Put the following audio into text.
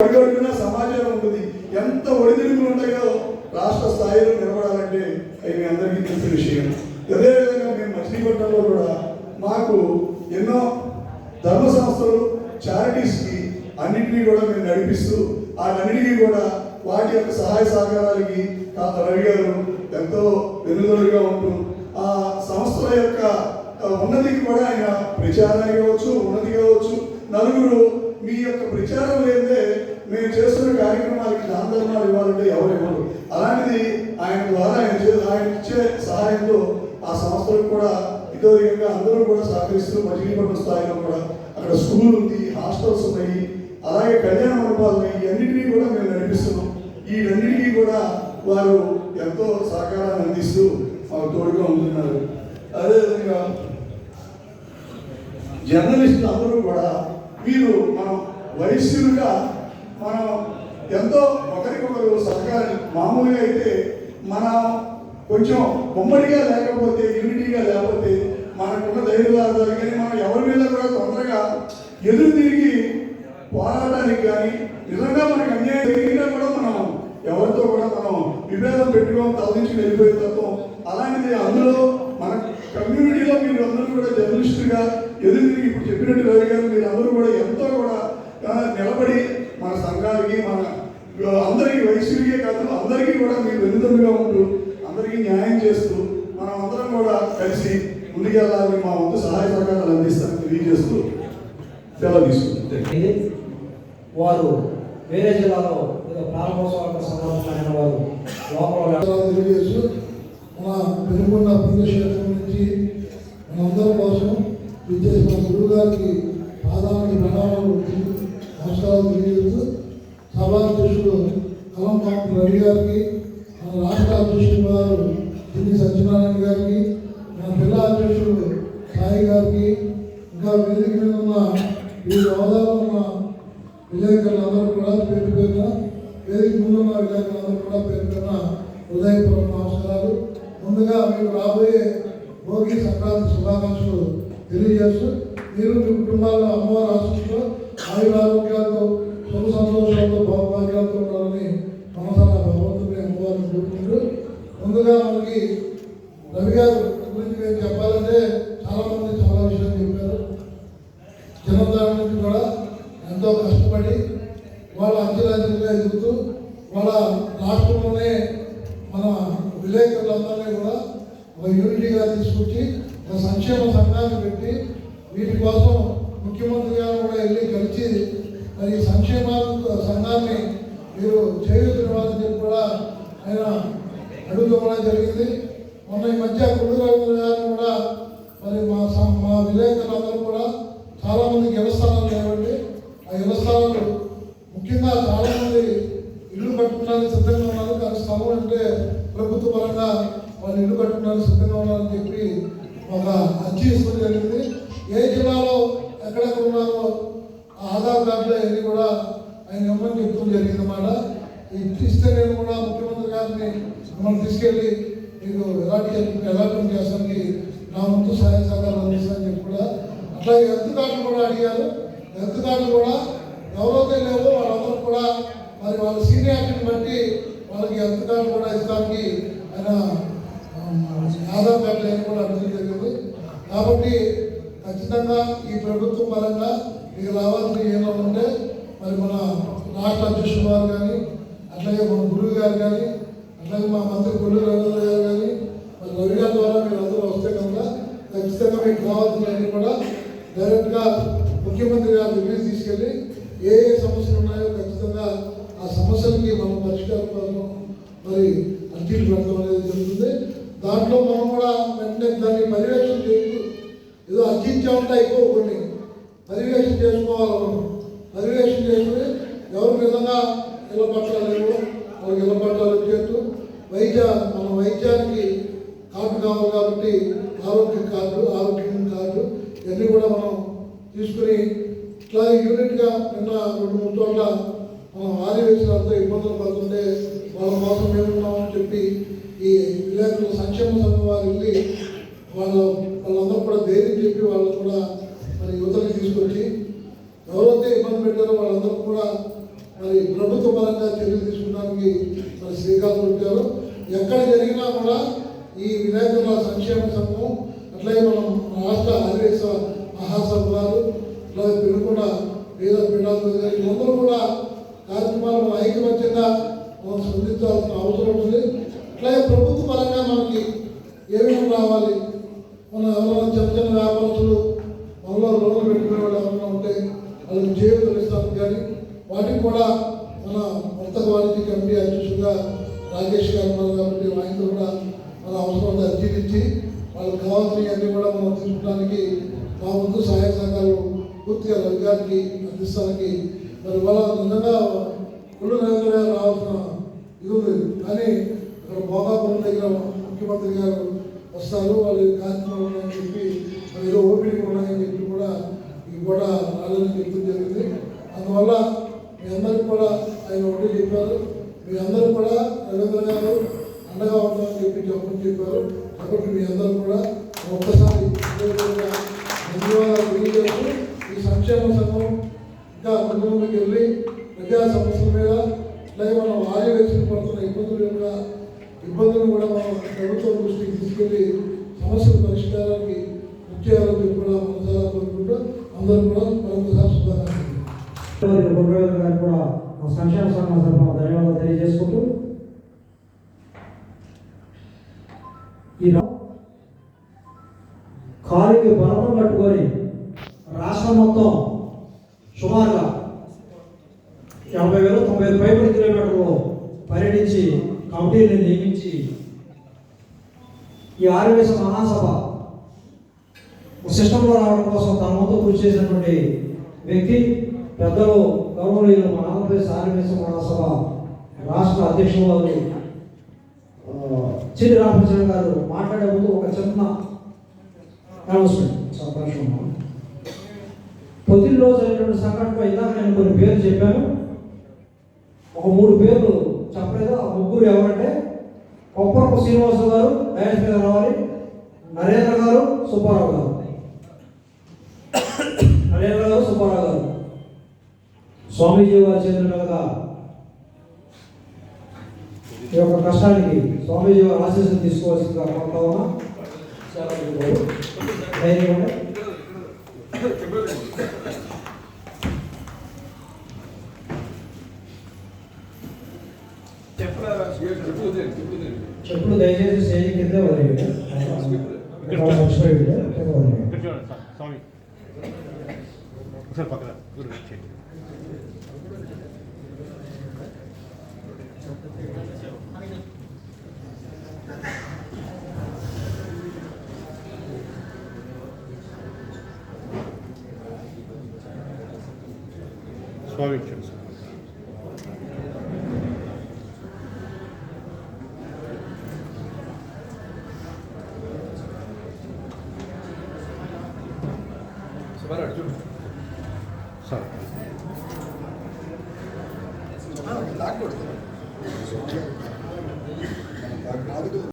అడుగడుగునా సమాచారం ఉంటుంది. ఎంత ఒడిదుడుకులు ఉంటాయో రాష్ట్ర స్థాయిలో నిలబడాలంటే అవి మీ అందరికీ తెలిసిన విషయం. అదేవిధంగా మేము మచిలీపట్నంలో కూడా మాకు ఎన్నో ధర్మ సంస్థలు చారిటీస్కి అన్నింటినీ కూడా మేము నడిపిస్తూ ఆ కూడా వాటి యొక్క సహాయ సహకారాలకి రవి గారు ఎంతో వెనుదలుగా ఉంటూ ఆ సంస్థల యొక్క ఉన్నతికి కూడా ఆయన ప్రచారానికి కావచ్చు ఉన్నతి కావచ్చు నలుగురు మీ యొక్క ప్రచారం లేదే మేము చేస్తున్న కార్యక్రమాలకి ఆందోళనలు ఇవ్వాలంటే ఎవరు ఇవ్వరు. అలాంటిది ఆయన ద్వారా ఆయన చే- ఆయన ఇచ్చే సహాయంతో ఆ సంస్థలకు కూడా ఇదో విధంగా అందరూ కూడా సహకరిస్తూ మజిలీపట్నం స్థాయిలో కూడా అక్కడ స్కూల్ ఉంది హాస్టల్స్ ఉన్నాయి అలాగే కళ్యాణ మండపాలు ఉన్నాయి కూడా మేము నడిపిస్తున్నాం. ఈ రెండింటికి కూడా వారు ఎంతో సహకారాన్ని అందిస్తూ మాకు తోడుగా ఉంటున్నారు. అదేవిధంగా జర్నలిస్టులు అందరూ కూడా మీరు మనం వైశ్యులుగా మనం ఎంతో ఒకరికొకరు సహకారం మామూలుగా అయితే మన కొంచెం ఉమ్మడిగా లేకపోతే యూనిటీగా లేకపోతే మనకున్న ధైర్యాలు కానీ మనం ఎవరి మీద కూడా తొందరగా ఎదురు తిరిగి పోరాటానికి కానీ నిజంగా మనకు అన్యాయం జరిగినా కూడా మనం ఎవరితో కూడా మనం విభేదం పెట్టుకోవడం తలదించి వెళ్ళిపోయే తత్వం. అలాంటిది అందులో మన కమ్యూనిటీలో మీరు అందరూ కూడా జర్నలిస్టుగా ఎదురు తిరిగి ఇప్పుడు చెప్పినట్టు రవి గారు మీరు అందరూ కూడా ఎంతో కూడా నిలబడి మన సంఘాలకి మన అందరికీ వయసులకే కాదు అందరికీ కూడా మీరు వెనుదండుగా ఉంటూ అందరికీ న్యాయం చేస్తూ మనం అందరం కూడా కలిసి ముందుకెళ్ళాలని మా వంతు సహాయ సహకారాలు అందిస్తాను తెలియజేస్తూ సెలవు తీసుకుంటాం వారు వేరే జిల్లాలో ప్రారంభోత్సవాలకు సంబంధించిన వారు లోపల తెలియజేస్తూ మన వెనుకొండ పుణ్యక్షేత్రం నుంచి మనందరి కోసం విచ్చేసిన గురువు గారికి పాదానికి ప్రణామాలు నమస్కారాలు తెలియజేస్తూ సభాధ్యక్షుడు కలంపాపు రవి గారికి మన రాష్ట్ర అధ్యక్షుడు గారు సత్యనారాయణ గారికి మన జిల్లా అధ్యక్షుడు సాయి గారికి ఇంకా వేదిక మీద ఉన్న ఈ హోదాలో ఉన్న విలేకరులందరూ కూడా పేరు పేరున వేదిక ముందున్న విలేకరులందరూ కూడా పేర్కొన్న హృదయపూర్వక నమస్కారాలు ముందుగా మీకు రాబోయే భోగి సంక్రాంతి శుభాకాంక్షలు తెలియజేస్తూ మీరు మీ కుటుంబాల్లో అమ్మవారి ఆశిస్తూ ఆయుర ఆరోగ్యాలతో సుఖ సంతోషాలతో భావభాగ్యాలతో ఉండాలని మనసాన భగవంతుని అమ్మవారిని కోరుకుంటూ ముందుగా మనకి రవి గారు గురించి నేను చెప్పాలంటే చాలామంది చాలా విషయాలు చెప్పారు. చిన్నదాని నుంచి కూడా ఎంతో కష్టపడి వాళ్ళ అంచెలంచెలుగా ఎదుగుతూ వాళ్ళ రాష్ట్రంలోనే మన విలేకరులందరినీ కూడా ఒక యూనిటీగా తీసుకొచ్చి ఒక సంక్షేమ సంఘాన్ని పెట్టి వీటి కోసం ముఖ్యమంత్రి గారు కూడా వెళ్ళి కలిసి మరి ఈ సంక్షేమ సంఘాన్ని మీరు చేయుతున్నవారని చెప్పి కూడా ఆయన అడుగుకోవడం జరిగింది. మొన్న ఈ మధ్య కుళ్ళు రవీంద్ర గారిని కూడా మరి మా మా విలేకరులందరూ కూడా చాలా మందికి ఇళ్ళ స్థలాలు లేవండి ఆ ఇళ్ళ స్థలాలు ముఖ్యంగా చాలా మంది ఇల్లు కట్టుకోవడానికి సిద్ధంగా ఉన్నారు కానీ స్థలం అంటే ప్రభుత్వ పరంగా వాళ్ళు ఇల్లు కట్టుకున్నారు సిద్ధంగా ఉన్నారని చెప్పి ఒక అర్జీ ఇస్తుంది జరిగింది. ఏ జిల్లాలో ఎక్కడెక్కడ ఉన్నారో ఆ ఆధార్ కార్డులో ఇవన్నీ కూడా ఆయన ఇవ్వమని చెప్తూ జరిగింది అన్నమాట ఇది ఇస్తే నేను కూడా ముఖ్యమంత్రి గారిని మిమ్మల్ని తీసుకెళ్ళి మీకు ఎలాంటి ఎలాంటి చేస్తానికి నా ముందు సహాయ సహకారం అందిస్తానని చెప్పి కూడా అట్లా హెల్త్ కార్డులు కూడా అడిగారు. హెల్త్ కార్డులు కూడా ఎవరైతే లేవో వాళ్ళందరూ కూడా మరి వాళ్ళ సీనియారిటీని బట్టి వాళ్ళకి హెల్త్ కార్డు కూడా ఇస్తానికి ఆయన ఆమ్, ఆధార్ కార్డు లేని కూడా అడగడం జరిగింది. కాబట్టి ఖచ్చితంగా ఈ ప్రభుత్వం పరంగా మీకు రావాల్సిన ఏమైనా ఉంటే మరి మన రాష్ట్ర అధ్యక్షుడు గారు కానీ అట్లాగే మన గురువు గారు కానీ అట్లాగే మా మంత్రి కొల్లు రవీంద్ర గారు కానీ మరి రవి గారి ద్వారా మీరు అందరూ వస్తే కనుక ఖచ్చితంగా మీకు కావాల్సినవన్నీ కూడా డైరెక్ట్గా ముఖ్యమంత్రి గారు దగ్గరికి తీసుకెళ్ళి ఏ ఏ సమస్యలు ఉన్నాయో ఖచ్చితంగా ఆ సమస్యలకి మనం పరిష్కారం దాంట్లో మనం కూడా వెంటనే దాన్ని పర్యవేక్షణ చేస్తూ ఏదో అర్జించామంటే అయిపో కొన్ని. పర్యవేక్షణ చేసుకోవాలి మనం. పర్యవేక్షణ చేసుకుని ఎవరు విధంగా ఇళ్ళ పట్టాలు లేవు వాళ్ళకి ఇళ్ళ పట్టాలు వైద్య మన వైద్యానికి కార్డు కావాలి కాబట్టి ఆరోగ్య కార్డు ఆరోగ్యం కార్డు ఇవన్నీ కూడా మనం తీసుకుని ఇట్లా యూనిట్గా నిన్న రెండు మూడు చోట్ల మనం ఆదివేశాలతో ఇబ్బందులు పడుతుంటే వాళ్ళ కోసం ఏమున్నామని చెప్పి ఈ విలేకరుల సంక్షేమ సంఘం వారు వెళ్ళి వాళ్ళ వాళ్ళందరూ కూడా ధైర్యం చెప్పి వాళ్ళు కూడా మరి యువతని తీసుకొచ్చి ఎవరైతే ఇబ్బంది పెట్టారో వాళ్ళందరూ కూడా మరి ప్రభుత్వ పరంగా చర్యలు తీసుకోవడానికి మరి శ్రీకాకుళం పెట్టారు ఎక్కడ జరిగినా కూడా ఈ వినాయకుల సంక్షేమ సంఘం అట్లాగే మనం రాష్ట్ర ఆదివేశ మహాసభలు అలాగే అట్లాగే పెనుకొండ పేద పీఠాలు గారు వీళ్ళందరూ కూడా కార్యక్రమాలు మన మనం స్పందించాల్సిన అవసరం ఉంది అట్లాగే ప్రభుత్వ పరంగా మనకి ఏమేమి రావాలి? మన ఎవరైనా చిన్న చిన్న వ్యాపారస్తులు మనలో లోన్లు పెట్టుకునే వాళ్ళు ఎవరైనా ఉంటే వాళ్ళకి జైలు ఇస్తాము కానీ వాటికి కూడా మన వర్తక వాణిజ్య కమిటీ అధ్యక్షుడుగా రాజేష్ గారు ఉన్నారు కాబట్టి ఆయనతో కూడా మన అవసరం అర్జీలు వాళ్ళకి కావాల్సినవన్నీ కూడా మనం తీసుకోవడానికి మా ముందు సహాయ సంఘాలు పూర్తిగా రవి గారికి అందిస్తానికి మరి వాళ్ళ నిజంగా కుళ్ళు రావాల్సిన ఇది ఉంది. కానీ ఇక్కడ భోగాపురం దగ్గర ముఖ్యమంత్రి గారు వస్తారు వాళ్ళు కార్యక్రమం ఉన్నాయని చెప్పి ఏదో ఓపిక ఉన్నాయని చెప్పి కూడా ఇవి కూడా రాలని చెప్పడం జరిగింది. అందువల్ల మీ అందరికి కూడా ఆయన ఒకటి చెప్పారు మీ అందరూ కూడా రవీంద్ర గారు అండగా ఉంటామని చెప్పి చెప్పని చెప్పారు. కాబట్టి మీ అందరూ కూడా ఒక్కసారి ధన్యవాదాలు తెలియజేస్తూ ఈ సంక్షేమ సంఘం ఇంకా ముందుకు వెళ్ళి ప్రజా సమస్యల మీద అలాగే మనం ఆర్యవేక్షణ పడుతున్న ఇబ్బందుల యొక్క ఇబ్బందులను కూడా మనం ప్రభుత్వం దృష్టికి తీసుకెళ్ళి సమస్యల పరిష్కారానికి కృషి చెప్పి కూడా మనసారా కోరుకుంటూ అందరూ కూడా మరొకసారి శుభాకాంక్షలు. గురువేంద్ర కూడా మా సంక్షేమ సంఘం తరఫున ధన్యవాదాలు తెలియజేసుకుంటూ ఈ రా- కాలికి బలతం పట్టుకొని రాష్ట్రం మొత్తం సుమారుగా ఎనభై వేలు తొంభై వేలు పైబడి కిలోమీటర్లు పర్యటించి కమిటీని నియమించి ఈ ఆరోగ్య మహాసభ సిస్టంలో రావడం కోసం తన వంతు కృషి చేసినటువంటి వ్యక్తి పెద్దలు గౌరవనీయులు మన ఆంధ్రప్రదేశ్ ఆరోగ్య మహాసభ రాష్ట్ర అధ్యక్షులు వారు చిరి రామకృష్ణ గారు మాట్లాడే ముందు ఒక చిన్న అనౌన్స్మెంట్ పొద్దున్న రోజు అయినటువంటి సంఘటనపై ఇందాక నేను కొన్ని పేర్లు చెప్పాను. ఒక మూడు పేర్లు చెప్పలేదు ఆ ముగ్గురు ఎవరంటే కొప్పరపు శ్రీనివాసరావు గారు మహేష్ రావాలి నరేంద్ర గారు సుబ్బారావు గారు. నరేంద్ర గారు సుబ్బారావు గారు. స్వామీజీ వారి చేతుల ఈ యొక్క కష్టానికి స్వామీజీ వారి ఆశీస్సులు తీసుకోవాల్సిందిగా కోరుతా ఉన్నా. ధైర్యం చెప్పులు దయచేసి స్టేజ్ కింద వదిలేయండి ఇక్కడ మర్చిపోయి కింద వదిలేయండి ఇక్కడ చూడండి సార్ స్వామి ఒకసారి పక్కన గురు చేయండి ಸರ್